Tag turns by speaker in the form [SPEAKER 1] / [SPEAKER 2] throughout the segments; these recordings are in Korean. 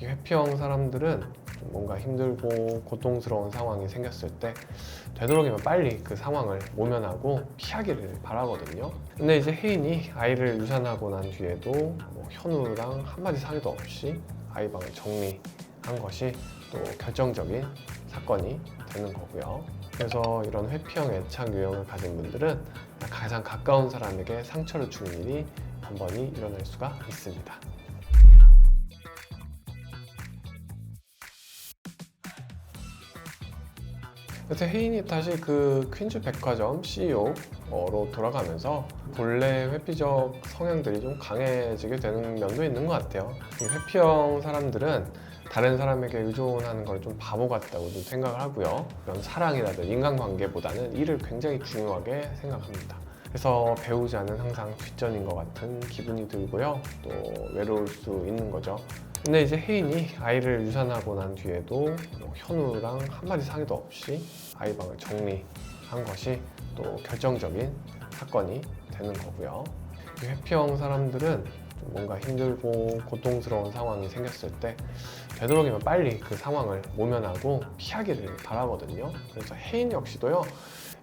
[SPEAKER 1] 이 회피형 사람들은 좀 뭔가 힘들고 고통스러운 상황이 생겼을 때 되도록이면 빨리 그 상황을 모면하고 피하기를 바라거든요. 근데 이제 혜인이 아이를 유산하고 난 뒤에도 뭐 현우랑 한마디 상의도 없이 아이 방을 정리한 것이 또 결정적인 사건이 되는 거고요. 그래서 이런 회피형 애착 유형을 가진 분들은 가장 가까운 사람에게 상처를 주는 일이 번번이 일어날 수가 있습니다. 그래서 혜인이 다시 그 퀸즈 백화점 CEO로 돌아가면서 본래 회피적 성향들이 좀 강해지게 되는 면도 있는 것 같아요. 이 회피형 사람들은 다른 사람에게 의존하는 걸 좀 바보 같다고 좀 생각을 하고요. 그런 사랑이라든 인간관계보다는 일을 굉장히 중요하게 생각합니다. 그래서 배우자는 항상 뒷전인 것 같은 기분이 들고요. 또 외로울 수 있는 거죠. 근데 이제 혜인이 아이를 유산하고 난 뒤에도 뭐 현우랑 한마디 상의도 없이 아이 방을 정리한 것이 또 결정적인 사건이 되는 거고요. 이 회피형 사람들은 좀 뭔가 힘들고 고통스러운 상황이 생겼을 때 되도록이면 빨리 그 상황을 모면하고 피하기를 바라거든요. 그래서 혜인 역시도요.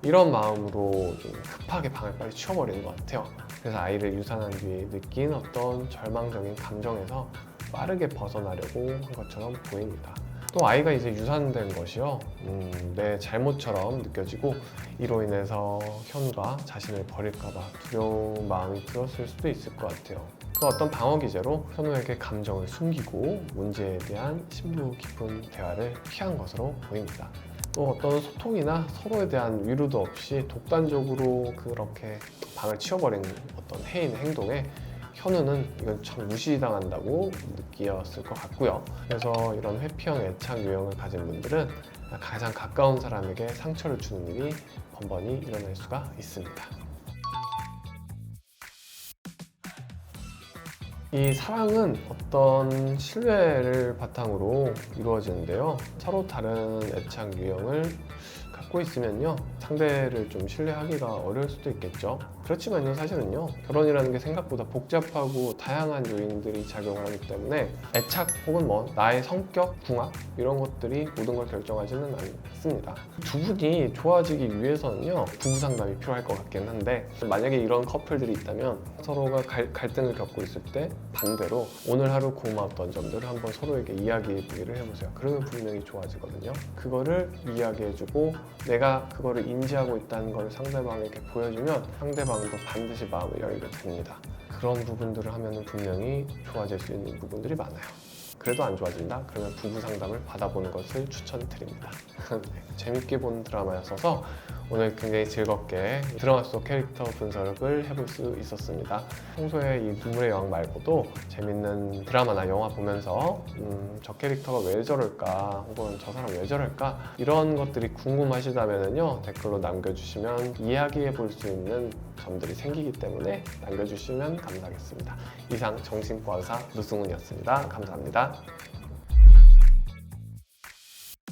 [SPEAKER 1] 이런 마음으로 좀 급하게 방을 빨리 치워버리는 것 같아요. 그래서 아이를 유산한 뒤에 느낀 어떤 절망적인 감정에서 빠르게 벗어나려고 한 것처럼 보입니다. 또 아이가 이제 유산된 것이요, 음, 내 잘못처럼 느껴지고 이로 인해서 현우가 자신을 버릴까봐 두려운 마음이 들었을 수도 있을 것 같아요. 그 어떤 방어 기제로 현우에게 감정을 숨기고 문제에 대한 심도 깊은 대화를 피한 것으로 보입니다. 또 어떤 소통이나 서로에 대한 위로도 없이 독단적으로 그렇게 방을 치워버린 어떤 혜인의 행동에 현우는 이건 참 무시당한다고 느꼈을 것 같고요. 그래서 이런 회피형 애착 유형을 가진 분들은 가장 가까운 사람에게 상처를 주는 일이 번번이 일어날 수가 있습니다. 이 사랑은 어떤 신뢰를 바탕으로 이루어지는데요. 서로 다른 애착 유형을 갖고 있으면요. 상대를 좀 신뢰하기가 어려울 수도 있겠죠. 그렇지만요, 사실은요. 결혼이라는 게 생각보다 복잡하고 다양한 요인들이 작용을 하기 때문에 애착 혹은 뭐 나의 성격, 궁합 이런 것들이 모든 걸 결정하지는 않습니다. 두 분이 좋아지기 위해서는요, 부부 상담이 필요할 것 같긴 한데 만약에 이런 커플들이 있다면 서로가 갈, 갈등을 겪고 있을 때 반대로 오늘 하루 고마웠던 점들을 한번 서로에게 이야기해 보기를 해보세요. 그러면 분명히 좋아지거든요. 그거를 이야기해주고 내가 그거를 인지하고 있다는 걸 상대방에게 보여주면 상대방도 반드시 마음을 열게 됩니다. 그런 부분들을 하면 분명히 좋아질 수 있는 부분들이 많아요. 그래도 안 좋아진다? 그러면 부부 상담을 받아보는 것을 추천드립니다. 네, 재밌게 본 드라마였어서 오늘 굉장히 즐겁게 드라마 속 캐릭터 분석을 해볼 수 있었습니다. 평소에 이 눈물의 여왕 말고도 재밌는 드라마나 영화 보면서 음, 저 캐릭터가 왜 저럴까 혹은 저 사람 왜 저럴까 이런 것들이 궁금하시다면요 댓글로 남겨주시면 이야기해 볼 수 있는 점들이 생기기 때문에 남겨주시면 감사하겠습니다. 이상 정신과 의사 노승훈이었습니다. 감사합니다.